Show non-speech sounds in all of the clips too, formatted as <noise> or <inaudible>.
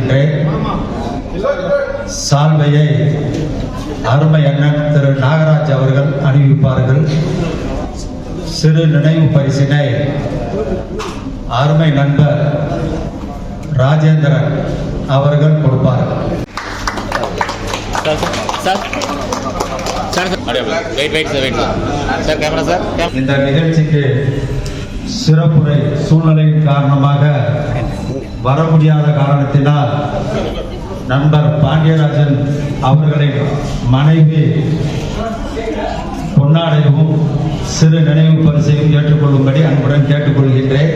அளிக்கின்றேன் சால்வையை அருமை அண்ணன் திரு நாகராஜ் அவர்கள் அணிவிப்பார்கள். சிறு நினைவு பரிசினை அருமை நண்பர் ராஜேந்திரன் அவர்கள் கொடுப்பார்கள் கேமரா இந்த நிகழ்ச்சிக்கு சிறப்புரை சூழ்நிலையின் காரணமாக வர முடியாத காரணத்தினால் நண்பர் பாண்டியராஜன் அவர்களின் மனைவி பொன்னாடையும் சிறு நினைவு பரிசையும் ஏற்றுக்கொள்ளும்படி அன்புடன் கேட்டுக்கொள்கின்றேன்.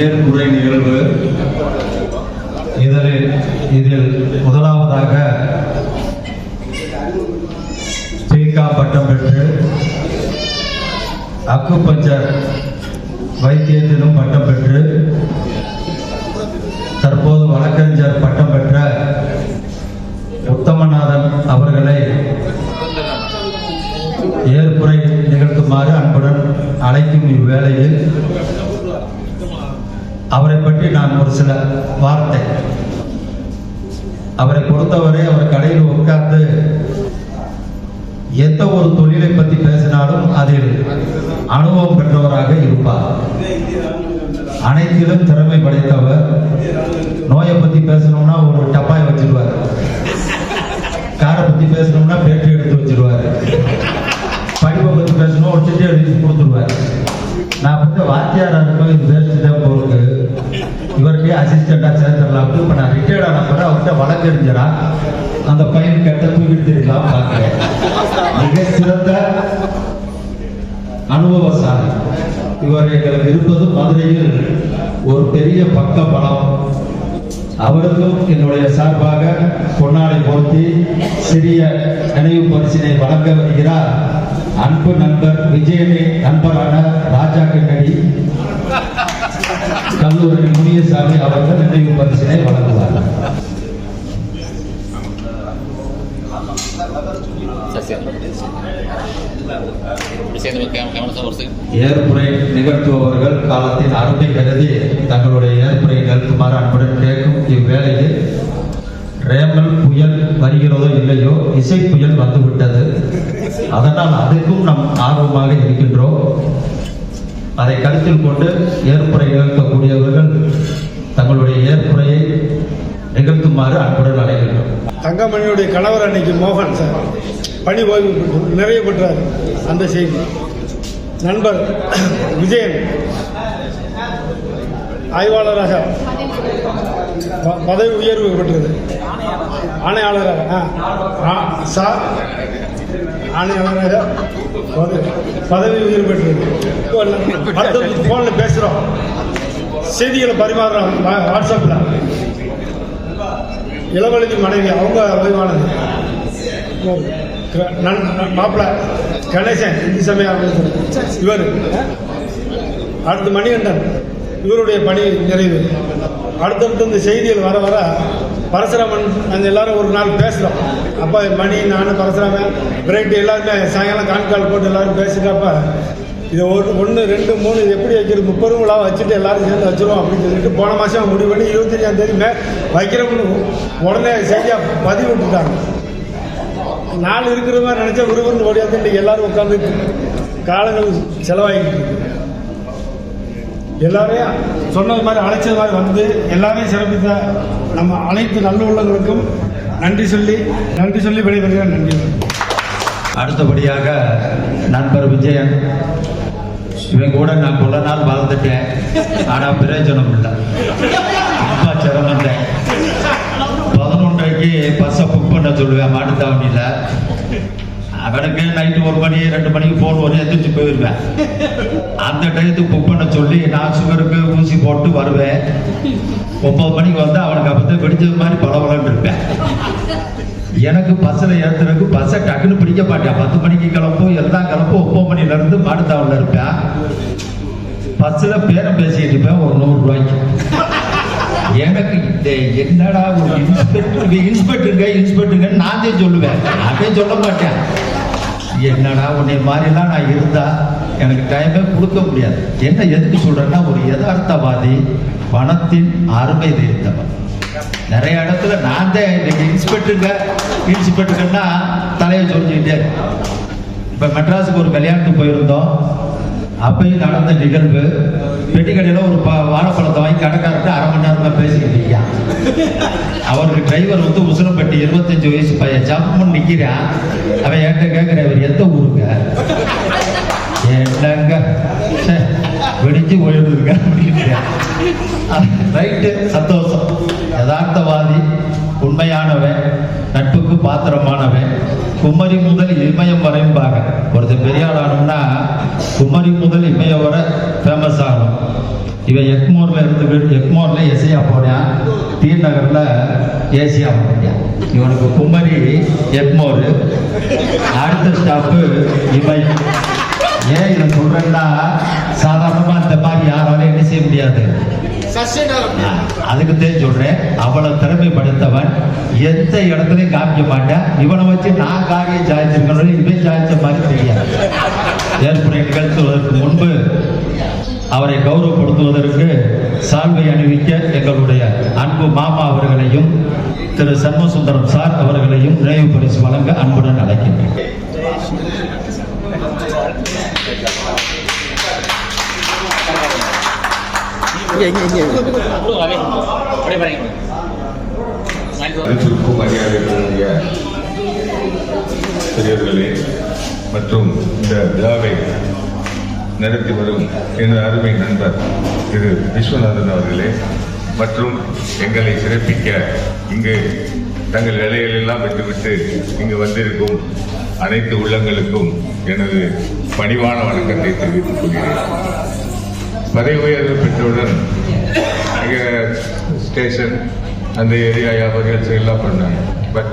ஏற்புரை நிகழ்வு? இதில் இதில் முதலாவதாக பீகா பட்டம் பெற்று அக்குபஞ்சர் வைத்தியத்திலும் பட்டம் பெற்று தற்போது வழக்கறிஞர் பட்டம் பெற்ற உத்தமநாதன் அவர்களை ஏற்புரை நிகழ்த்துமாறு அன்புடன் அழைக்கும் இவ்வேளையில் அவரை பற்றி நான் ஒரு சில வார்த்தை. அவரை பொறுத்தவரை அவர் கடையில் உட்கார்ந்து எந்த ஒரு தொழிலை பற்றி பேசினாலும் அதில் அனுபவம் பெற்றவராக இருப்பார். அனைத்திலும் திறமை படைத்தவர். நோயை பத்தி பேசணும்னா ஒரு டப்பாய் வச்சிருவார். காரை பத்தி பேசணும்னா பேட்டரி எடுத்து வச்சிருவார். படிப்பை பத்தி பேசணும் ஒரு சிட்டி எழுதி கொடுத்துருவாரு. நான் வந்து வாத்தியாரா இருக்கும் இது பேசிட்டு தான் இவருக்கே அசிஸ்டண்டா சேர்த்துடலாம் இப்போ நான் ரிட்டையர்ட் ஆன பிறகு அவர்கிட்ட வழக்கறிஞரா அந்த பையன் கெட்ட தூக்கிட்டு தெரியலாம் மிக சிறந்த அனுபவசாலி. இவர் எங்களுக்கு இருப்பது மதுரையில் ஒரு பெரிய பக்க பலம். அவருக்கும் என்னுடைய சார்பாக பொன்னாடை போர்த்தி சிறிய நினைவு பரிசினை வழங்க வருகிறார். அன்பு நண்பர் விஜயனின் நண்பரான ராஜா கண்ணடி. கல்லூரி முனியசாமி அவர்கள் நினைவு பரிசினை வழங்குவார் ஏற்புரை நிகழ்த்துபவர்கள் காலத்தின் அருமை கருதி தங்களுடைய ஏற்புரை நிறுத்துமாறு அன்புடன் கேட்கும் இவ்வேளையில் ரேமல் புயல் வருகிறதோ இல்லையோ இசை புயல் வந்துவிட்டது. அதனால் அதுக்கும் நாம் ஆர்வமாக இருக்கின்றோம். அதை கருத்தில் கொண்டு ஏற்புரை நிகழ்த்தக்கூடியவர்கள் தங்களுடைய ஏற்புரையை நிகழ்த்துமாறு அன்புடன் அழைக்கின்றோம். தங்கமணியுடைய கணவர் அன்னைக்கு மோகன் சார். பணி ஓய்வு நிறைய நிறைவு பெற்றார் அந்த செய்தி. நண்பர் விஜயன். ஆய்வாளராக ப- பதவி உயர்வு பெற்றது. ஆணையாளராக ஆ, ஆ, சார் ஆணையாளராக பதவி- பதவி உயர்வு பெற்றிருக்கு அடுத்தது ஃபோனில் பேசுகிறோம் செய்திகளை பரிமாறுறோம். வாட்ஸ்அப்பில் இளவழுதி மனைவி அவங்க ஓய்வானது மாப்பிள்ள கணேசன் இந்தி சமய இவர் அடுத்து மணிகண்டன். இவருடைய பணி நிறைவு. அடுத்தடுத்து இந்த செய்திகள் வர வர பரசுராமன் அந்த எல்லாரும் ஒரு நாள் பேசுகிறோம் அப்போ மணி நான் பரசுராமன் பிரைட்டு எல்லாருமே சாயங்காலம் கான்கால் போட்டு எல்லாரும் பேசிட்டப்ப இது ஒரு ஒன்று ரெண்டு மூணு இது எப்படி வைக்கிறது? முப்பது விழா வச்சுட்டு எல்லாரும் சேர்ந்து வச்சிருவோம் அப்படின்னு சொல்லிட்டு போன மாதம் முடிவு பண்ணி இருபத்தஞ்சாம் தேதி மே வைக்கிறோம்னு உடனே செய்தியாக பதிவு விட்டுட்டாங்க. நாள் இருக்கிற மாதிரி நினச்சா விறுவிறுன்னு ஓடியாந்து இன்றைக்கி எல்லாரும் உட்காந்து காலங்கள் செலவாகிட்டு எல்லாமே எல்லாரையும் சொன்னது மாதிரி அழைச்சது மாதிரி வந்து எல்லாரையும் சிறப்பித்த நம்ம அனைத்து நல்ல உள்ளங்களுக்கும் நன்றி சொல்லி நன்றி சொல்லி விடைபெறுகிறேன். நன்றி. அடுத்தபடியாக நண்பர் விஜயன். இவன் கூட நான் கொள்ள நாள் வாழ்ந்துட்டேன் ஆனால் பிரயோஜனம் இல்லை. ரொம்ப சிரமந்தேன் பதினொன்றைக்கு பஸ்ஸை புக் பண்ண சொல்லுவேன் மாட்டுத்தாவணியில் அவனுக்கு நைட்டு ஒரு மணி ரெண்டு மணிக்கு ஃபோன் வரும் எந்திரிச்சு போயிருவேன் அந்த டயத்துக்கு புக் பண்ண சொல்லி நான் சுகருக்கு ஊசி போட்டு வருவேன். ஒன்பது மணிக்கு வந்து அவனுக்கு அப்போ வெடிச்சது மாதிரி பளபளன்னு இருப்பேன். எனக்கு பஸ்ஸில் ஏற்றுறதுக்கு பஸ்ஸை டக்குன்னு பிடிக்க மாட்டேன். பத்து மணிக்கு கிளம்பும் எல்லாம் கிளம்பும் ஒன்பது மணிலேருந்து மாடுத்தாவில் இருப்பேன். பஸ்ஸில் பேரம் பேசிட்டு இருப்பேன் ஒரு நூறு ரூபாய்க்கு. எனக்கு இந்த என்னடா ஒரு இன்ஸ்பெக்டர் இன்ஸ்பெக்டருங்க இன்ஸ்பெக்டருங்க நான் தான் சொல்லுவேன். அதே சொல்ல மாட்டேன். என்னடா உன்னை மாதிரிலாம் நான் இருந்தா எனக்கு டைமே கொடுக்க முடியாது. என்ன எதுக்கு சொல்றேன்னா ஒரு யதார்த்தவாதி பணத்தின் அருமை தெரிந்தவன். நிறைய இடத்துல நான் தான் இன்னைக்கு இன்ஸ்பெக்டருங்க இன்ஸ்பெக்டருங்கன்னா தலையை சொல்லிக்கிட்டே இப்போ மெட்ராஸுக்கு ஒரு கல்யாணத்துக்கு போயிருந்தோம். அப்பயும் நடந்த நிகழ்வு பெட்டி கடையில் ஒரு வாழைப்பழத்தை வாங்கி கடைக்காரர்கிட்ட அரை மணி நேரம் பேசிக்கிட்டு இருக்கான் அவருக்கு டிரைவர் வந்து உசுரப்பட்டி இருபத்தஞ்சு வயசு பையன் ஜம்முன்னு நிற்கிறான் அவன் என்கிட்ட கேட்குற இவர் எந்த ஊருங்க? என்னங்க? வெடிச்சு போயிடுங்க ரைட்டு சந்தோஷம். யதார்த்தவாதி உண்மையானவன் நட்புக்கு பாத்திரமானவன் குமரி முதல் இமயம் வரைம்பாங்க ஒருத்தர் பெரிய ஆள் ஆனோம்னா குமரி முதல் இமயம் வர ஃபேமஸ் ஆகணும் இவன் எக்மோர்ல இருந்து எக்மோர்ல எஸ்ஐயா போனான். டி நகர்ல ஏசியா போனான். இவனுக்கு குமரி எக்மோர் அடுத்த ஸ்டாப்பு இமயம். ஏன் இதை சொல்றேன்னா சாதாரணமா இந்த மாதிரி யாராலையும் என்ன செய்ய முடியாது. அதுக்கு தான் சொல்றேன். அவ்வளவு திறமை படைத்தவன் எந்த இடத்துலயும் காமிக்க மாட்டேன். இவனை வச்சு நான் காரியம் சாதிச்சிருக்கணும் இவன் சாதிச்ச மாதிரி தெரியாது ஏற்புரை நிகழ்த்துவதற்கு முன்பு அவரை கௌரவப்படுத்துவதற்கு சால்வை அணிவிக்க எங்களுடைய அன்பு மாமா அவர்களையும் திரு சண்முகசுந்தரம் சார் அவர்களையும் நினைவு பரிசு வழங்க அன்புடன் அழைக்கின்றேன். இங்கே இங்கே இங்கே. மதிப்பிற்கும் மரியாதைக்குரிய பெரியவர்களே மற்றும் இந்த விழாவை நடத்தி வரும் எனது அருமை நண்பர் திரு விஸ்வநாதன் அவர்களே மற்றும் எங்களை சிறப்பிக்க இங்கு தங்கள் வேலைகளெல்லாம் விட்டுவிட்டு இங்கு வந்திருக்கும் அனைத்து உள்ளங்களுக்கும் எனது பணிவான வணக்கத்தை தெரிவித்துக் கொள்கிறேன். பதவி உயர்வு பெற்றவுடன் இங்கே ஸ்டேஷன் அந்த ஏரியா வியாபாரிகள் எல்லாம் பண்ணாங்க. பட்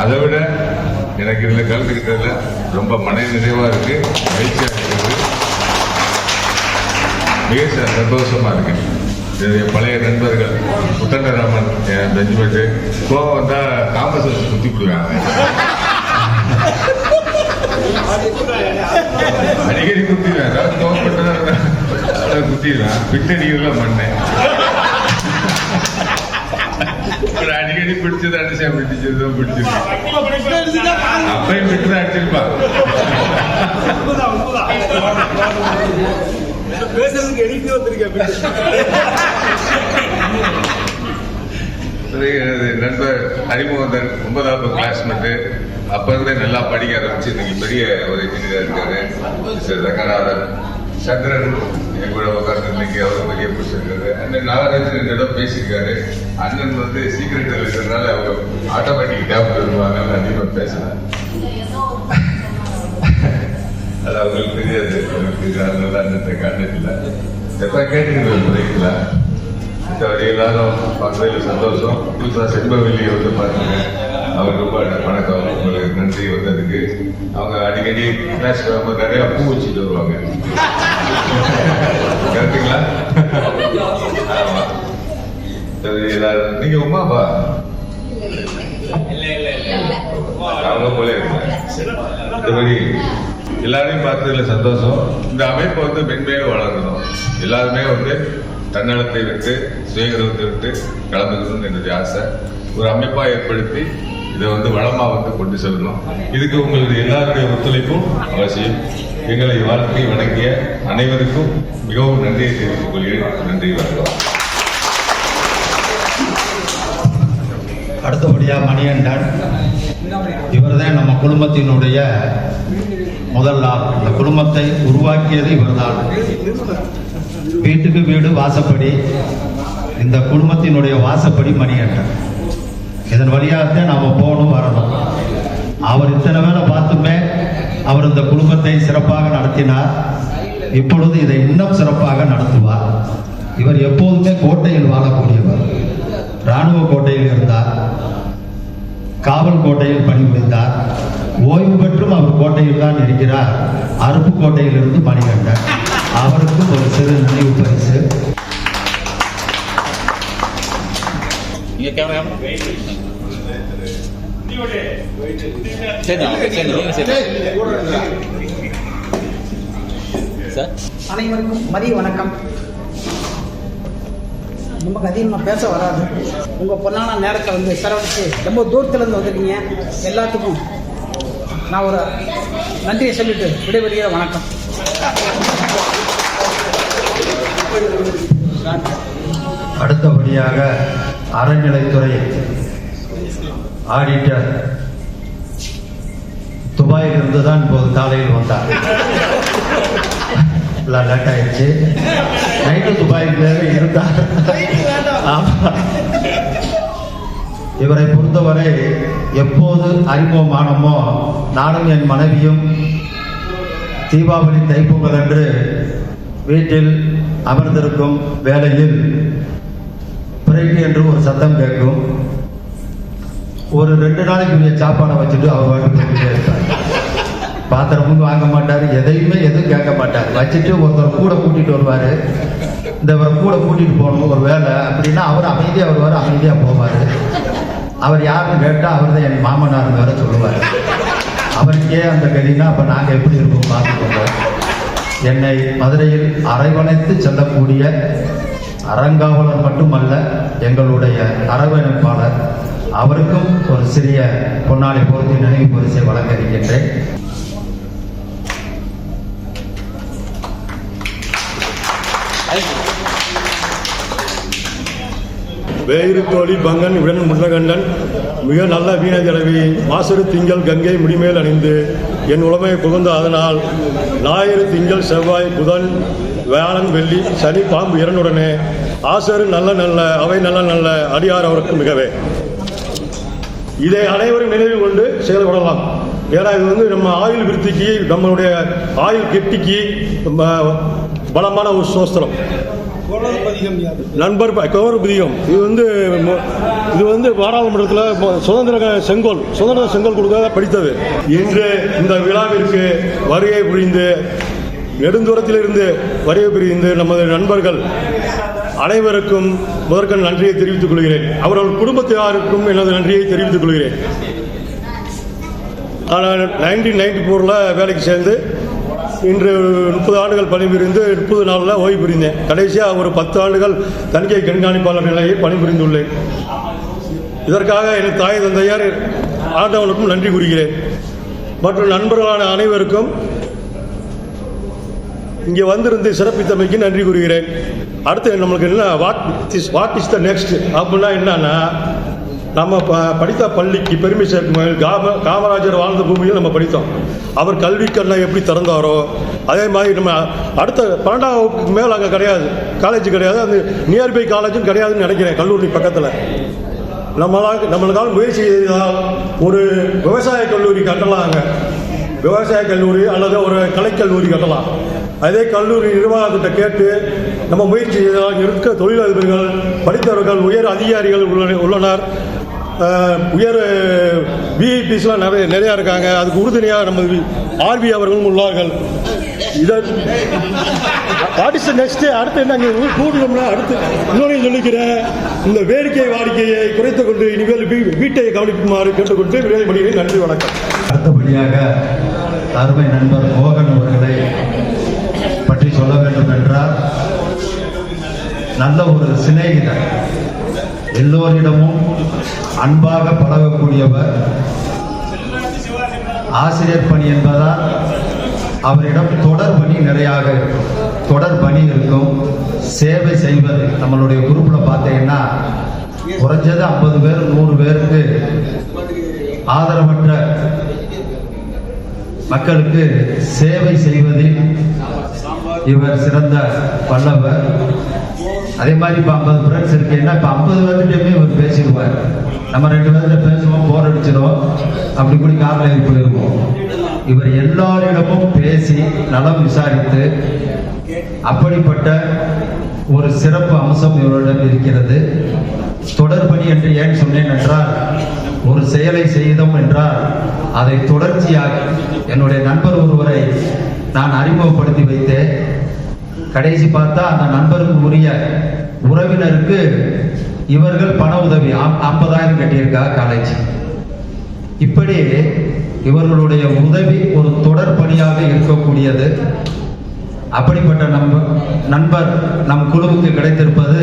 அதை விட எனக்கு இதில் கலந்துக்கிட்டதில் ரொம்ப மன நிறைவாக இருக்கு மகிழ்ச்சியாக இருக்குது. மிக சந்தோஷமாக சந்தோஷமா இருக்கு. என்னுடைய பழைய நண்பர்கள் முத்தண்டராமன் என் பெஞ்ச்மெண்ட்டு கோவம் வந்தால் காம்பஸ் வச்சு குத்தி விடுவாங்க அடிக்கடி குத்திடுவேன் கோவப்பட்டா குத்திடுவேன் விட்டடிக்கலாம் பண்ணேன் அடிக்கடி பிடிச்சது அடிச்சா பிடிச்சது பிடிச்சது. அப்பயும் விட்டு அடிச்சிருப்பா. பேசுறதுக்கு எழுப்பி வந்திருக்கேன் நண்பர் அறிமுகந்தன் ஒன்பதாவது கிளாஸ்மேட்டு அப்ப இருந்தே நல்லா படிக்க ஆரம்பிச்சு இன்னைக்கு பெரிய ஒரு இன்ஜினியர் இருக்காரு. மிஸ்டர் ரங்கநாதன். சந்திரன். என் கூட உட்காந்து இன்னைக்கு அவர் பெரிய புருஷன் அண்ணன் நாகராஜன் இந்த இடம் பேசியிருக்காரு. அண்ணன் வந்து சீக்கிரட் இருக்கிறதுனால அவர் ஆட்டோமேட்டிக் டேப் வருவாங்க அதிகமாக பேசலாம் அது அவங்களுக்கு தெரியாது. எனக்கு அதனால அண்ணத்தை காட்டதில்லை எப்போ கேட்டுக்கிட்டு முறைக்கல மற்றவரை எல்லாரும் பார்த்ததில் சந்தோஷம். புதுசாக செண்பவெளியை வந்து பார்த்தீங்க அவர் ரொம்ப வணக்கம். உங்களுக்கு நன்றி வந்ததுக்கு. அவங்க அடிக்கடி கிளாஸ் வரும்போது நிறைய பூ வச்சுட்டு வருவாங்க. கரெக்டுங்களா சரி எல்லாரும் நீங்க உமாப்பா அவங்க போல மற்றபடி எல்லாரையும் பார்த்ததுல சந்தோஷம். இந்த அமைப்பு வந்து மென்மேலும் வளர்க்கணும். எல்லாருமே வந்து தன்னலத்தை விட்டு சுயகரவத்தை விட்டு கலந்துக்கணும்னு என்னுடைய ஆசை. ஒரு அமைப்பா ஏற்படுத்தி இதை வந்து வளமா வந்து கொண்டு செல்லணும். இதுக்கு உங்களுடைய எல்லாருடைய ஒத்துழைப்பும் அவசியம். எங்களை வாழ்க்கை வணங்கிய அனைவருக்கும் மிகவும் நன்றியை தெரிவித்துக் கொள்கிறேன். நன்றி வணக்கம். அடுத்தபடியா மணிகண்டன். இவர்தான் நம்ம குடும்பத்தினுடைய முதல் ஆள் இந்த குடும்பத்தை உருவாக்கியது இவர்தான். வீட்டுக்கு வீடு வாசப்படி. இந்த குடும்பத்தினுடைய வாசப்படி மணிகண்டன். இதன் வழியாகத்தான் நாம போகணும் வரணும். அவர் இத்தனை வேலை பார்த்துமே அவர் இந்த குடும்பத்தை சிறப்பாக நடத்தினார். இப்பொழுது இதை இன்னும் சிறப்பாக நடத்துவார். இவர் எப்போதுமே கோட்டையில் வாழக்கூடியவர். இராணுவ கோட்டையில் இருந்தார். காவல் கோட்டையில் பணிபுரிந்தார். ஓய்வு பெற்றும் அவர் கோட்டையில் தான் இருக்கிறார். அருப்புக்கோட்டையில் இருந்து மணிகண்டன் அவருக்கும் ஒரு சிறு நினைவு பரிசு. இங்க கேமரா சரி சரி நீங்க சரி சார் அனைவருக்கும் மதிய வணக்கம் நமக்கு அதிகமாக பேச வராது உங்கள் பொண்ணான நேரத்தை வந்து செலவழித்து ரொம்ப தூரத்துலேருந்து வந்திருக்கீங்க எல்லாத்துக்கும் நான் ஒரு நன்றியை சொல்லிட்டு விடைபெறுகிற வணக்கம் அடுத்தபடியாக அறநிலைத்துறை ஆடிட்டர் துபாயில் இருந்து தான் இப்போது காலையில் வந்தார். லேட் ஆயிடுச்சு. நைட்டு துபாயில் இருந்தார். இவரை பொறுத்தவரை எப்போது அறிமுகமானமோ நானும் என் மனைவியும் தீபாவளி தைப்பொங்கல் என்று வீட்டில் அமர்ந்திருக்கும் வேளையில் பிறகு என்று ஒரு சத்தம் கேட்கும். ஒரு ரெண்டு நாளைக்கு நாளைக்குரிய சாப்பாடை வச்சுட்டு அவர் பாட்டுக்கு இருப்பார். பாத்திரமும் வாங்க மாட்டார் எதையுமே எதுவும் கேட்க மாட்டார். வச்சுட்டு ஒருத்தர் கூட கூட்டிட்டு வருவார். இந்த இவரை கூட கூட்டிட்டு போகணும் ஒரு வேலை. அப்படின்னா அவர் அமைதியாக வருவார் அமைதியாக போவார். அவர் யாருன்னு கேட்டால் அவர் தான் என் மாமனார் வேற சொல்லுவார். அவருக்கே அந்த கதினா அப்போ நாங்கள் எப்படி இருப்போம் பார்த்துக்கோங்க. என்னை மதுரையில் அரைவணைத்து செல்லக்கூடிய அறங்காவலர் மட்டுமல்ல எங்களுடைய அரவணைப்பாளர் அவருக்கும் ஒரு சிறிய பொன்னாளி பொருத்தி நினைவு பரிசை வழங்க இருக்கின்றேன் வேயிறு தோழி பங்கன் உடன் முன்னகண்டன் மிக நல்ல வீண தடவி மாசரு திங்கள் கங்கை முடிமேல் அணிந்து என் உளமை புகுந்த அதனால் ஞாயிறு திங்கள் செவ்வாய் புதன் வியாழன் வெள்ளி சனி பாம்பு இரண்டுடனே. ஆசரு நல்ல நல்ல அவை நல்ல நல்ல அடியார் அவருக்கு மிகவே. இதை அனைவரும் நினைவில் கொண்டு செயல்படலாம் ஏன்னா இது வந்து நம்ம ஆயுள் விருத்திக்கு நம்மளுடைய ஆயுள் கெட்டிக்கு பலமான ஒரு சோஸ்திரம். நண்பர் ப- இது வந்து இது வந்து பாராளுமன்றத்தில் சுதந்திர செங்கோல் சுதந்திர செங்கோல் கொடுக்க படித்தது. இன்று இந்த விழாவிற்கு வருகை புரிந்து நெடுந்தூரத்திலிருந்து வருகை புரிந்து நமது நண்பர்கள் அனைவருக்கும் முதற்கண் நன்றியை தெரிவித்துக் கொள்கிறேன். அவர்கள் குடும்பத்தினருக்கும் எனது நன்றியை தெரிவித்துக் கொள்கிறேன். ஆனால் நைன்டீன் நைன்டி ஃபோரில் வேலைக்கு சேர்ந்து இன்று முப்பது ஆண்டுகள் பணிபுரிந்து முப்பது நாளில் ஓய்வு புரிந்தேன். கடைசியாக ஒரு பத்து ஆண்டுகள் தணிக்கை கண்காணிப்பாளர் நிலையில் பணிபுரிந்துள்ளேன். இதற்காக என் தாய் தந்தையார் ஆண்டவனுக்கும் நன்றி கூறுகிறேன். மற்றும் நண்பர்களான அனைவருக்கும் இங்கே வந்திருந்து சிறப்பித்தமைக்கு நன்றி கூறுகிறேன். அடுத்து நம்மளுக்கு என்ன what is what is the next அப்படின்னா என்னன்னா நம்ம ப- படித்த பள்ளிக்கு பெருமை சேர்க்கும் காம காமராஜர் வாழ்ந்த பூமியில் நம்ம படித்தோம். அவர் கல்வி எப்படி திறந்தாரோ அதே மாதிரி நம்ம அடுத்த பன்னெண்டாம் வகுப்புக்கு மேல் அங்கே கிடையாது காலேஜ் கிடையாது அந்த நியர்பை காலேஜும் கிடையாதுன்னு நினைக்கிறேன் கல்லூரி பக்கத்தில். நம்மளால் நம்மளுக்காக முயற்சி செய்தால் ஒரு விவசாய கல்லூரி கட்டலாம் அங்கே. விவசாய கல்லூரி அல்லது ஒரு கலைக்கல்லூரி கட்டலாம். அதே கல்லூரி நிர்வாகத்திட்ட கேட்டு நம்ம முயற்சி செய்தால் இருக்க தொழிலதிபர்கள் படித்தவர்கள் உயர் அதிகாரிகள் உள்ளனர். உயர் விஐபிஸ்லாம் நிறைய நிறையா இருக்காங்க. அதுக்கு உறுதுணையாக நம்ம ஆர்வி அவர்களும் உள்ளார்கள். இதை வாட் இஸ் நெக்ஸ்ட் அடுத்து என்ன இங்கே அடுத்து இன்னொரு சொல்லிக்கிறேன். இந்த வேடிக்கை வாடிக்கையை குறைத்துக் கொண்டு இனிமேல் வீ- வீட்டை கவனிக்குமாறு கேட்டுக்கொண்டு விரைவு பண்ணுகிறேன் நன்றி வணக்கம். அடுத்தபடியாக அருமை நண்பர் மோகன் அவர்களை பற்றி சொல்ல வேண்டும் என்றால் நல்ல ஒரு சிநேகிதர். எல்லோரிடமும் அன்பாக பழகக்கூடியவர். ஆசிரியர் பணி என்பதால் அவரிடம் தொடர் பணி நிறையாக இருக்கும். தொடர் பணி இருக்கும். சேவை செய்வது நம்மளுடைய குரூப்பில் பார்த்தீங்கன்னா குறைஞ்சது ஐம்பது பேர் நூறு பேருக்கு ஆதரவற்ற மக்களுக்கு சேவை செய்வதில் இவர் சிறந்த வல்லவர் அதே மாதிரி இப்போ ஐம்பது ஃப்ரெண்ட்ஸ் இருக்கீங்கன்னா இப்போ ஐம்பது பேர்கிட்டயுமே இவர் பேசிடுவார். நம்ம ரெண்டு பேர்கிட்ட பேசுவோம் போர் அடிச்சிடும். அப்படி இப்படி காரில் ஏறி போயிருவோம் இவர் எல்லாரிடமும் பேசி நலம் விசாரித்து அப்படிப்பட்ட ஒரு சிறப்பு அம்சம் இவரிடம் இருக்கிறது. தொடர்பணி என்று ஏன் சொன்னேன் என்றால் ஒரு செயலை செய்தோம் என்றால் அதை தொடர்ச்சியாக என்னுடைய நண்பர் ஒருவரை நான் அறிமுகப்படுத்தி வைத்தேன் கடைசி பார்த்தா அந்த நண்பருக்கு உரிய உறவினருக்கு இவர்கள் பண உதவி. ஐம்பதாயிரம் கட்டியிருக்கா காலேஜ் இப்படி இவர்களுடைய உதவி ஒரு தொடர் பணியாக இருக்கக்கூடியது. அப்படிப்பட்ட நம்ப நண்பர் நம் குழுவுக்கு கிடைத்திருப்பது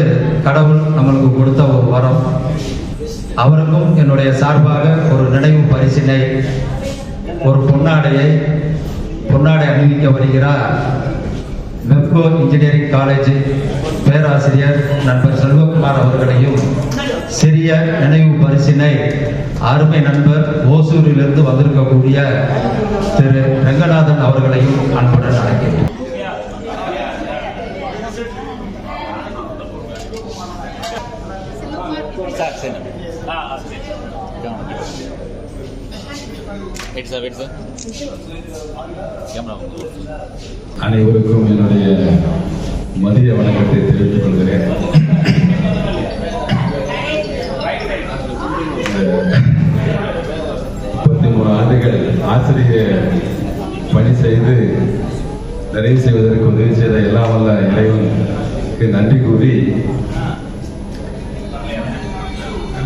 கடவுள் நம்மளுக்கு கொடுத்த ஒரு வரம். அவருக்கும் என்னுடைய சார்பாக ஒரு நினைவு பரிசினை ஒரு பொன்னாடையை பொன்னாடை அணிவிக்க வருகிறார். மெப்கோ இன்ஜினியரிங் காலேஜ் பேராசிரியர் நண்பர் செல்வகுமார் அவர்களையும் சிறிய நினைவு பரிசினை அருமை நண்பர் ஓசூரிலிருந்து வந்திருக்கக்கூடிய திரு ரங்கநாதன் அவர்களையும் அன்புடன் அழைக்கிறேன். It's a, வெயிட் சார் அனைவருக்கும் என்னுடைய மதிய வணக்கத்தை தெரிவித்துக் கொள்கிறேன். முப்பத்தி மூணு ஆண்டுகள் ஆசிரிய பணி செய்து நிறைவு செய்வதற்கு உதவி செய்த எல்லாம் வல்ல இறைவனுக்கு நன்றி கூறி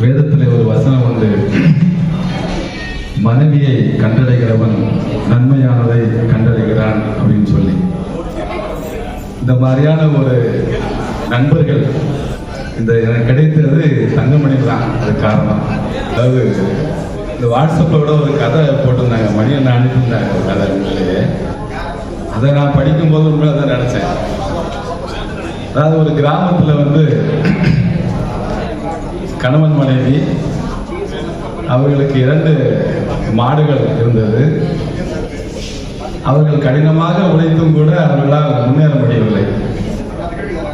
வேதத்தில் ஒரு வசனம் வந்து கண்டடைகிறவன் நன்மையானதை கண்டடைகிறான் அப்படின்னு சொல்லி. இந்த மாதிரியான ஒரு நண்பர்கள் இந்த எனக்கு கிடைத்தது தங்கமணி தான். அது காரணம். அதாவது இந்த வாட்ஸ்அப்போட ஒரு கதை போட்டிருந்தாங்க. மணி என்ன அனுப்பியிருந்தாங்க ஒரு கதை உண்மையிலேயே அதை நான் படிக்கும்போது உண்மையில தான் நினச்சேன். அதாவது ஒரு கிராமத்தில் வந்து கணவன் மனைவி அவர்களுக்கு இரண்டு மாடுகள் இருந்தது. அவர்கள் கடினமாக உழைத்தும் கூட அவர்களால் முன்னேற முடியவில்லை.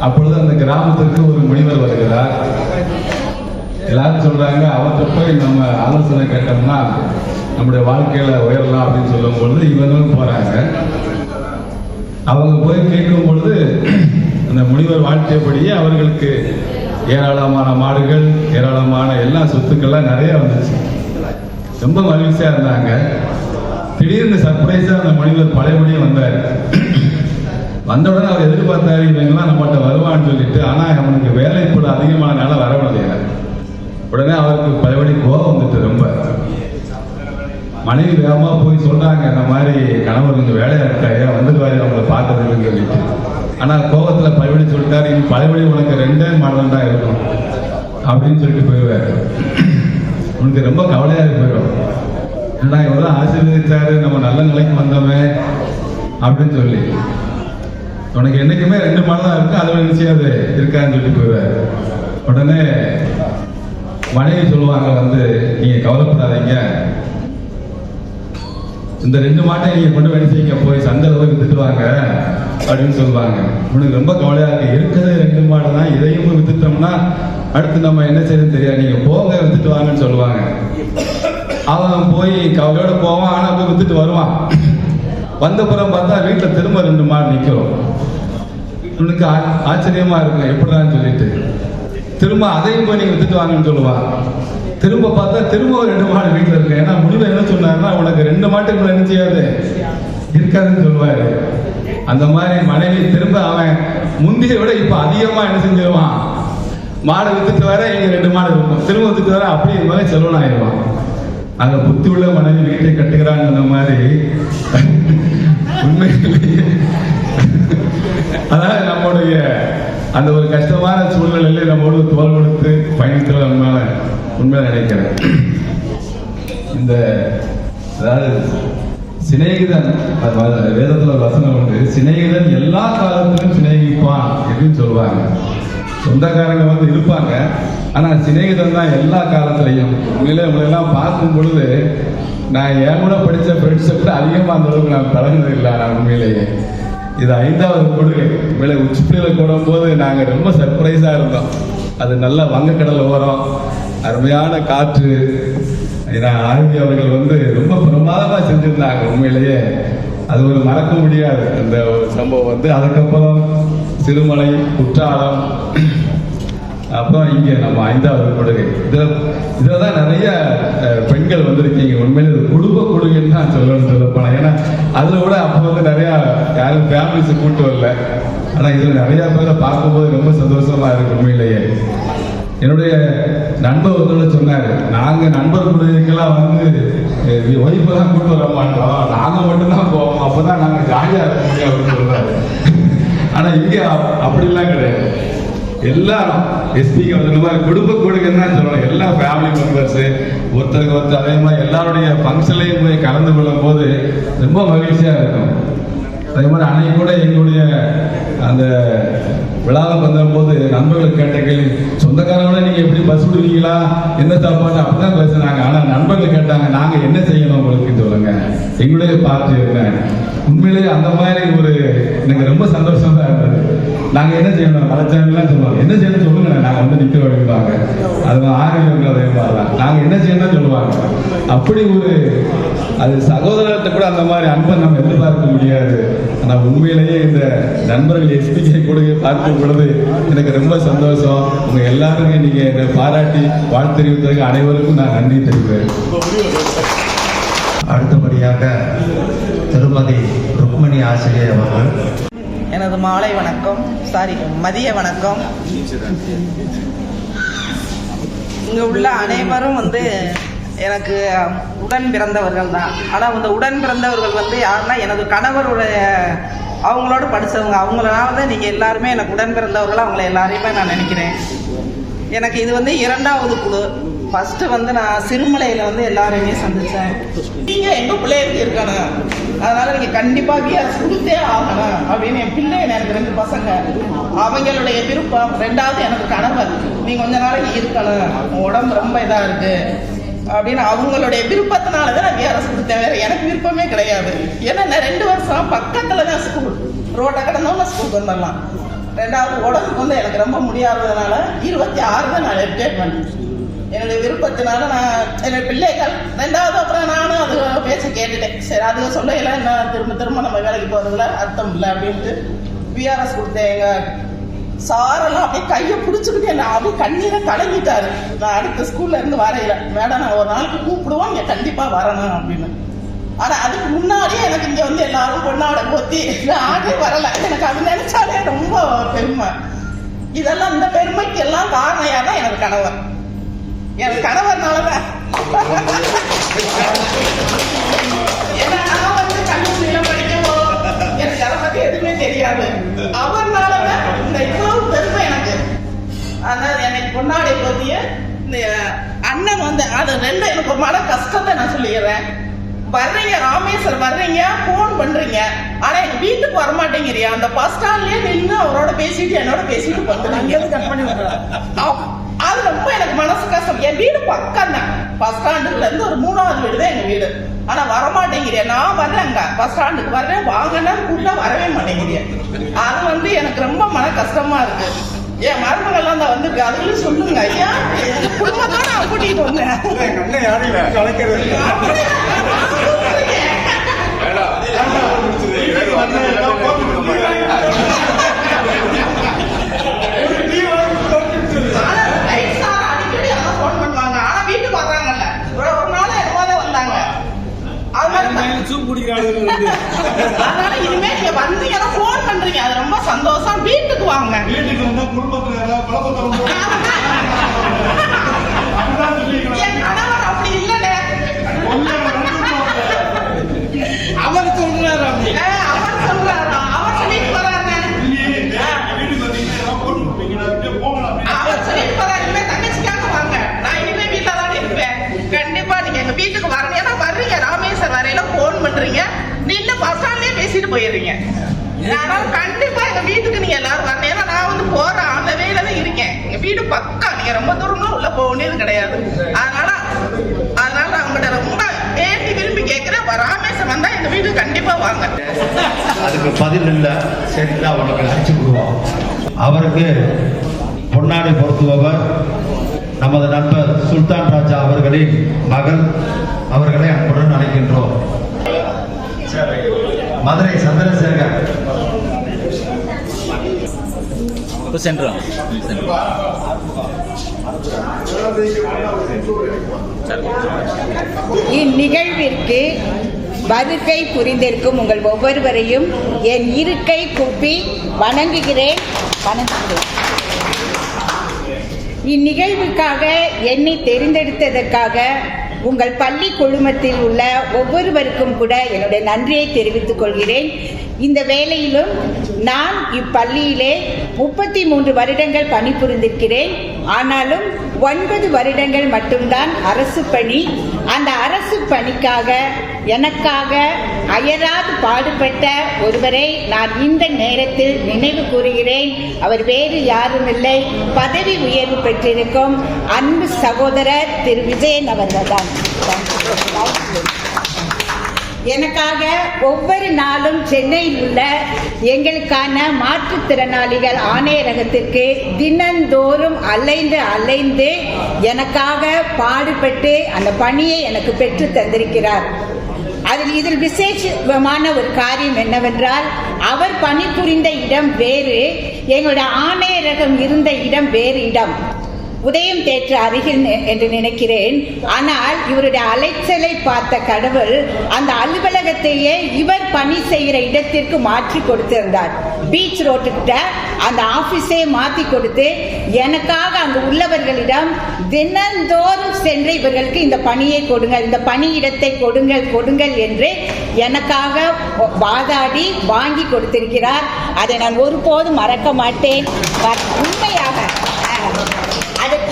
அப்பொழுது அந்த கிராமத்திற்கு ஒரு முனிவர் வருகிறார். எல்லாரும் சொல்றாங்க அவர்கிட்ட போய் நம்ம ஆலோசனை கேட்டோம்னா நம்முடைய வாழ்க்கையில உயரலாம் அப்படின்னு சொல்லும் பொழுது இவங்களும் போறாங்க. அவங்க போய் கேட்கும் பொழுது அந்த முனிவர் வாழ்க்கையபடியே அவர்களுக்கு ஏராளமான மாடுகள் ஏராளமான எல்லா சொத்துக்கள்லாம் நிறைய வந்துச்சு. ரொம்ப மகிழ்ச்சியா இருந்தாங்க. திடீர்னு சர்ப்ரைஸா அந்த மனிதர் பழையபடியும் வந்தார். வந்த உடனே அவர் எதிர்பார்த்தாரு இவங்கெல்லாம் நம்மகிட்ட வருவான்னு சொல்லிட்டு ஆனா அவனுக்கு வேலை கூட அதிகமானனால வர முடியல. உடனே அவருக்கு பழையபடி கோபம் வந்துட்டு ரொம்ப. மனைவி வேகமா போய் சொல்றாங்க இந்த மாதிரி கணவர் கொஞ்சம் வேலையா இருக்காரு வந்துடுவாரு அவங்கள பார்க்கறதுன்னு சொல்லிட்டு. ஆனா கோபத்துல பழையபடி சொல்லிட்டாரு இனி பழையபடி உனக்கு ரெண்டே மாடல் தான் இருக்கும். அப்படின்னு சொல்லிட்டு போயிடுவாரு. உனக்கு ரொம்ப கவலையா போயிடும் ஏன்னா இவ்வளவு ஆசீர்வதிச்சாரு நம்ம நல்ல நிலைக்கு வந்தோமே அப்படின்னு சொல்லி. உனக்கு என்னைக்குமே ரெண்டு மாடல் இருக்கு அதை நிச்சயாது இருக்கான்னு சொல்லி போயிடுவாரு. உடனே மனைவி சொல்லுவாங்க வந்து நீங்க கவலைப்படாதீங்க. இந்த ரெண்டு மாட்டை நீங்க கொண்டு போய் போய் சந்தையில் போய் வித்துட்டு வாங்க. அப்படின்னு சொல்லுவாங்க. உனக்கு ரொம்ப கவலையா இருக்கு. இருக்கிறது ரெண்டு மாடு தான். இதையும் வித்துட்டோம்னா அடுத்து நம்ம என்ன செய்யறது தெரியாது. நீங்க போங்க வித்துட்டு வாங்கன்னு சொல்லுவாங்க. அவன் போய் கவலையோட போவான் ஆனா போய் வித்துட்டு வருவான். வந்தப்புறம் பார்த்தா வீட்டுல திரும்ப ரெண்டு மாடு நிக்கிறோம். உனக்கு ஆ- ஆச்சரியமா இருக்கும் எப்படிடான்னு சொல்லிட்டு. திரும்ப அதையும் போய் நீங்க வித்துட்டு வாங்கன்னு சொல்லுவான் திரும்ப பார்த்தா திரும்ப ஒரு ரெண்டு மாடு வீட்டுல இருக்கு. ஏன்னா முடிவு என்ன சொன்னாருன்னா உனக்கு ரெண்டு மாட்டுக்கு என்ன செய்யாது? இருக்காதுன்னு சொல்லுவாரு. அந்த மாதிரி மனைவி திரும்ப அவன் முந்தைய விட இப்ப அதிகமா என்ன செஞ்சிருவான்? மாடை வித்துட்டு வர இங்க ரெண்டு மாடு இருக்கும். திரும்ப வித்துட்டு வர அப்படி இது மாதிரி செல்வன் ஆயிடுவான் அந்த புத்தி உள்ள மனைவி வீட்டை கட்டுகிறான்னு மாதிரி <laughs> உண்மையிலேயே அதாவது நம்முடைய அந்த ஒரு கஷ்டமான சூழ்நிலையில நம்மோடு தோல் கொடுத்து பயணித்தவர் உண்மையில உண்மையில நினைக்கிறேன். இந்த அதாவது சிநேகிதன் வேதத்துல வசனம் உண்டு. சிநேகிதன் எல்லா காலத்திலும் சிநேகிப்பான் அப்படின்னு சொல்லுவாங்க. சொந்தக்காரங்க வந்து இருப்பாங்க. ஆனா சிநேகிதன் தான் எல்லா காலத்திலையும். உண்மையிலே உங்களை எல்லாம் பார்க்கும் பொழுது நான் என் கூட படித்த ஃப்ரெண்ட்ஸை கூட அதிகமாக அந்த அளவுக்கு நான் பழகினது இல்லை நான் உண்மையிலேயே. இது ஐந்தாவது கொடுகை மேலே உச்சிப்பிள்ளையில் போடும்போது நாங்கள் ரொம்ப சர்ப்ரைஸாக இருந்தோம். அது நல்ல வங்கக்கடல் ஓரம் அருமையான காற்று ஏன்னா ஆர்மி அவர்கள் வந்து ரொம்ப பிரமாதமாக செஞ்சிருந்தாங்க உண்மையிலேயே. அது ஒரு மறக்க முடியாது அந்த ஒரு சம்பவம் வந்து. அதுக்கப்புறம் சிறுமலை குற்றாலம் அப்புறம் இங்கே நம்ம ஐந்தாவது கொடுகை இதில் இதில் தான் நிறைய பெண்கள் வந்திருக்கீங்க. உண்மையிலே இது குடும்ப கொடுகைன்னு தான் சொல்லணும்னு சொல்லப்போனால் ஏன்னா அதில் கூட அப்போ வந்து நிறையா யாரும் ஃபேமிலிஸை கூட்டு வரல. ஆனால் இதில் நிறையா பேரை பார்க்கும்போது ரொம்ப சந்தோஷமாக இருக்கு உண்மையிலேயே. என்னுடைய நண்பர் வந்து சொன்னார் நாங்கள் நண்பர் கொடுக்கைக்கெல்லாம் வந்து ஒய்ஃபெல்லாம் கூட்டு வர மாட்டோம். நாங்கள் மட்டும்தான் போவோம். அப்போ தான் நாங்கள் ஜாலியாக இருக்க முடியும் அப்படின்னு சொல்கிறாரு ஆனால் இங்கே அப்படிலாம் கிடையாது. எல்லாரும் எஸ்பிக்கு வந்து மாதிரி குடும்ப கூடுகன்னு தான் சொல்லணும். எல்லா ஃபேமிலி மெம்பர்ஸு ஒருத்தருக்கு ஒருத்தர் அதே மாதிரி எல்லாருடைய ஃபங்க்ஷன்லையும் போய் கலந்து கொள்ளும் போது ரொம்ப மகிழ்ச்சியாக இருக்கும். அதே மாதிரி அன்னைக்கு கூட எங்களுடைய அந்த விழாவில் வந்தபோது நண்பர்கள் கேட்ட கேள்வி சொந்தக்காரங்களோட நீங்கள் எப்படி பஸ் விடுவீங்களா? என்ன சாப்பாடு? அப்படிதான் பேசுனாங்க. ஆனால் நண்பர்கள் கேட்டாங்க நாங்கள் என்ன செய்யணும் உங்களுக்கு? சொல்லுங்க. எங்களுடைய பார்த்து என்ன? உண்மையிலேயே அந்த மாதிரி ஒரு எனக்கு ரொம்ப சந்தோஷமா இருந்தது. நாங்க என்ன செய்யணும்? மலைச்சாமிலாம் சொல்லுவாங்க. என்ன செய்யணும் சொல்லுங்க. நாங்க வந்து நிக்க அப்படிம்பாங்க அது ஆரோக்கியம் அதே மாதிரிதான் நாங்க என்ன செய்யணும் சொல்லுவாங்க. அப்படி ஒரு அது சகோதரர்கிட்ட கூட அந்த மாதிரி அன்பை நம்ம எதிர்பார்க்க முடியாது. ஆனா உண்மையிலேயே இந்த நண்பர்கள் எஸ்பிகே கூட பார்க்கும் பொழுது எனக்கு ரொம்ப சந்தோஷம். உங்க எல்லாருமே நீங்க என்னை பாராட்டி வாழ்த்து தெரிவித்ததுக்கு அனைவருக்கும் நான் நன்றி தெரிவிக்கிறேன். அடுத்தபடியாக திருமதி ருக்மணி ஆசிரியர் அவர்கள். எனது மாலை வணக்கம். சாரி மதிய வணக்கம். இங்கே உள்ள அனைவரும் வந்து எனக்கு உடன் பிறந்தவர்கள் தான் ஆனால் அந்த உடன் பிறந்தவர்கள் வந்து யாருன்னா எனது கணவருடைய அவங்களோட படித்தவங்க அவங்களால தான் நீங்கள் எல்லாருமே எனக்கு உடன் பிறந்தவர்கள் அவங்கள எல்லாரையுமே நான் நினைக்கிறேன். எனக்கு இது வந்து இரண்டாவது குழு. ஃபஸ்ட்டு வந்து நான் சிறுமலையில் வந்து எல்லாரையுமே சந்தித்தேன் நீங்கள் எங்கள் பிள்ளைகளுக்கு இருக்கணும் அதனால் நீங்கள் கண்டிப்பாக விஆர்எஸ் கொடுத்தே ஆகணும் அப்படின்னு என் பிள்ளை எனக்கு ரெண்டு பசங்க. அவங்களுடைய விருப்பம் ரெண்டாவது எனக்கு கணவர். நீங்கள் கொஞ்ச நாளைக்கு இருக்கணும். உடம்பு ரொம்ப இதாக இருக்குது அப்படின்னு அவங்களுடைய விருப்பத்தினால தான் நான் விஆர்எஸ் கொடுத்தேன் வேற எனக்கு விருப்பமே கிடையாது. ஏன்னா நான் ரெண்டு வருஷம் பக்கத்தில் தான் ஸ்கூல் ரோட்டை கடந்தவங்க ஸ்கூலுக்கு வந்துடலாம் ரெண்டாவது உடம்புக்கு வந்து எனக்கு ரொம்ப முடியாததுனால இருபத்தி ஆறு தான் நான் ரிட்டையர்மெண்ட் என்னுடைய விருப்பத்தினால நான் என்னுடைய பிள்ளைகள் ரெண்டாவது அப்புறம் நானும் அது பேச கேட்டுட்டேன். சரி அது சொல்லையில நான் திரும்ப திரும்ப நம்ம வேலைக்கு போகிறதுல அர்த்தம் இல்லை அப்படின்ட்டு விஆர்எஸ் கொடுத்தேன் எங்கள் சாரெல்லாம் அப்படியே கையை பிடிச்சிக்கிட்டு என்ன அப்படியே கண்ணீரை கலங்கிட்டாரு. நான் அடுத்த ஸ்கூல்ல இருந்து வரையில மேடம் நான் ஒரு நாளைக்கு கூப்பிடுவோம் இங்கே கண்டிப்பாக வரணும் அப்படின்னு. ஆனா அதுக்கு முன்னாடியே எனக்கு இங்க வந்து எல்லாரும் பொண்ணாட போத்தி ஆடே வரல. எனக்கு அது நினைச்சாலே ரொம்ப பெருமை. இதெல்லாம் இந்த பெருமைக்கு எல்லாம் காரணம் தான் எனக்கு கணவர். எனக்கு கணவர்னாலதான். ஏன்னா நான் வந்து கல்லூரியில படிக்கவோ எனக்கு அதை பத்தி எதுவுமே தெரியாது. அவர் பொன்னாடை இந்த அண்ணன் வந்து அது ரெண்டு எனக்கு ஒரு மன கஷ்டத்தை நான் சொல்லிடுறேன் வர்றீங்க ராமேஸ்வர் வர்றீங்க ஃபோன் பண்றீங்க. ஆனா எங்க வீட்டுக்கு வர மாட்டேங்கிறியா? அந்த பஸ் ஸ்டாண்ட்லயே நின்று அவரோட பேசிட்டு என்னோட பேசிட்டு வந்துடுங்க அது ரொம்ப எனக்கு மனசு கஷ்டம். என் வீடு பக்கம் தான். பஸ் ஸ்டாண்டுல இருந்து ஒரு மூணாவது வீடு தான் எங்க வீடு. ஆனா வர மாட்டேங்கிறியா நான் வர்றேங்க பஸ் ஸ்டாண்டுக்கு வர்றேன் வாங்கன்னா கூட்டா வரவே மாட்டேங்கிறியா? அது வந்து எனக்கு ரொம்ப மன கஷ்டமா இருக்கு. என் மருமகள்லாம் தான் வந்து அதுகளும் சொல்லுங்க. ஐயா குடும்பத்தோட நான் கூட்டிட்டு வந்தேன். லைட் வாங்க அதுக்கு பதில் இல்லை சரி அவனுக்கு அடிச்சு விடுவோம் அவருக்கு பொன்னாடை பொருத்துபவர் நமது நண்பர் சுல்தான் ராஜா அவர்களின் மகள் அவர்களை அன்புடன் அழைக்கின்றோம். மதுரை சந்திரசேகர். இந்நிகழ்விற்கு வருகை புரிந்திருக்கும் உங்கள் ஒவ்வொருவரையும் என் இருக்கை கூப்பி வணங்குகிறேன். வணங்குகிறேன். இந்நிகழ்வுக்காக என்னை தெரிந்தெடுத்ததற்காக உங்கள் பள்ளி குழுமத்தில் உள்ள ஒவ்வொருவருக்கும் கூட என்னுடைய நன்றியை தெரிவித்துக் கொள்கிறேன். இந்த வேலையிலும் நான் இப்பள்ளியிலே முப்பத்தி மூன்று வருடங்கள் பணிபுரிந்திருக்கிறேன். ஆனாலும் ஒன்பது வருடங்கள் மட்டும்தான் அரசு பணி. அந்த அரசு பணிக்காக எனக்காக அயராது பாடுபட்ட ஒருவரை நான் இந்த நேரத்தில் நினைவு கூறுகிறேன். அவர் வேறு யாரும் இல்லை பதவி உயர்வு பெற்றிருக்கும் அன்பு சகோதரர் திரு விஜயன் அவர்கள்தான் எனக்காக ஒவ்வொரு நாளும் சென்னையில் உள்ள எங்களுக்கான மாற்றுத்திறனாளிகள் ஆணையரகத்திற்கு தினந்தோறும் அலைந்து அலைந்து எனக்காக பாடுபட்டு அந்த பணியை எனக்கு பெற்று தந்திருக்கிறார். அதில் இதில் விசேஷமான ஒரு காரியம் என்னவென்றால் அவர் பணிபுரிந்த இடம் வேறு எங்களுடைய ஆணையரகம் இருந்த இடம் வேறு இடம். உதயம் தேற்ற அருகில் என்று நினைக்கிறேன். ஆனால் இவருடைய அலைச்சலை பார்த்த கடவுள் அந்த அலுவலகத்தையே இவர் பணி செய்கிற இடத்திற்கு மாற்றி கொடுத்திருந்தார். பீச் ரோட்டுக்கிட்ட அந்த ஆபீஸே மாற்றி கொடுத்து எனக்காக அங்கு உள்ளவர்களிடம் தினந்தோறும் சென்று இவர்களுக்கு இந்த பணியை கொடுங்கள் இந்த பணியிடத்தை கொடுங்கள் கொடுங்கள் என்று எனக்காக வாதாடி வாங்கி கொடுத்திருக்கிறார். அதை நான் ஒருபோதும் மறக்க மாட்டேன். உண்மையாக.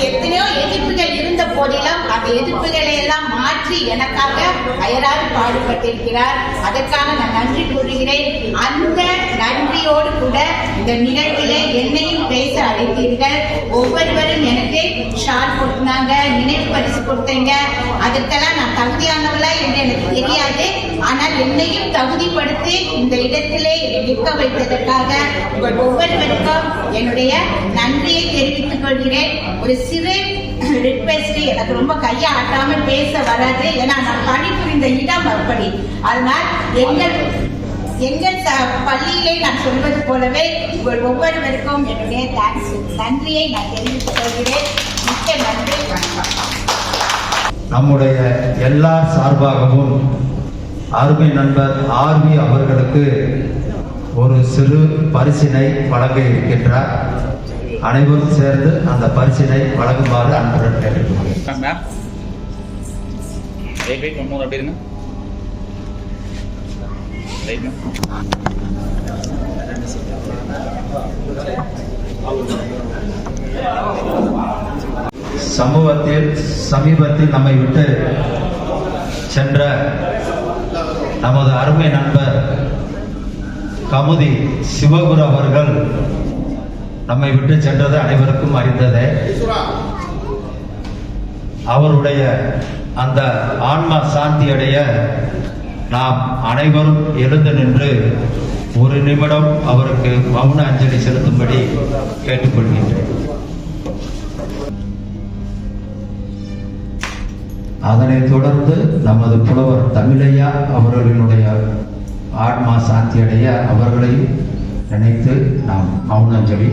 எத்தனையோ எதிர்ப்புகள் இருந்த போதிலும் அந்த எதிர்ப்புகளை எல்லாம் மாற்றி எனக்காக அயராது பாடுபட்டிருக்கிறார். அதற்காக நான் நன்றி கூறுகிறேன். அந்த நன்றியோடு கூட இந்த நிகழ்வில் என்னையும் பேச அழைத்தீர்கள். ஒவ்வொருவரும் எனக்கு ஷார் கொடுத்தாங்க நினைவு பரிசு கொடுத்தீங்க. அதுக்கெல்லாம் நான் தகுதியானவளா என்று எனக்கு தெரியாது. ஆனால் என்னையும் தகுதிப்படுத்தி இந்த இடத்திலே நிற்க வைத்ததற்காக உங்கள் ஒவ்வொருவருக்கும் என்னுடைய நன்றியை தெரிவித்துக் கொள்கிறேன். ஒரு சிறு ரிக்வெஸ்ட் எனக்கு ரொம்ப கையை ஆட்டாம பேச வராது. ஏன்னா நான் பணிபுரிந்த இடம் அப்படி. அதனால் எங்கள் எங்கள் பள்ளியிலே நான் சொல்வது போலவே உங்கள் ஒவ்வொருவருக்கும் என்னுடைய தேங்க்ஸ் நன்றியை நான் தெரிவித்துக் கொள்கிறேன். மிக்க நன்றி. வணக்கம் நம்முடைய எல்லார் சார்பாகவும் அருமை நண்பர் ஆர்வி அவர்களுக்கு ஒரு சிறு பரிசினை வழங்க இருக்கின்றார். அனைவரும் சேர்ந்து அந்த பரிசினை வழங்குமாறு அன்புடன் கேட்டுக்கொள்கிறேன் மேம் வெயிட் வெயிட் மூணு அப்படி இருங்க ரைட் மேம் சமூகத்தில் சமீபத்தில் நம்மை விட்டு சென்ற நமது அருமை நண்பர் கமுதி சிவகுரு அவர்கள் நம்மை விட்டு சென்றது அனைவருக்கும் அறிந்ததே. அவருடைய அந்த ஆன்மா சாந்தி அடைய நாம் அனைவரும் எழுந்து நின்று ஒரு நிமிடம் அவருக்கு மௌன அஞ்சலி செலுத்தும்படி கேட்டுக்கொள்கின்றேன். அதனைத் தொடர்ந்து நமது புலவர் தமிழையா அவர்களினுடைய ஆன்மா சாந்தி அடைய அவர்களையும் நினைத்து நாம் மௌனாஞ்சலி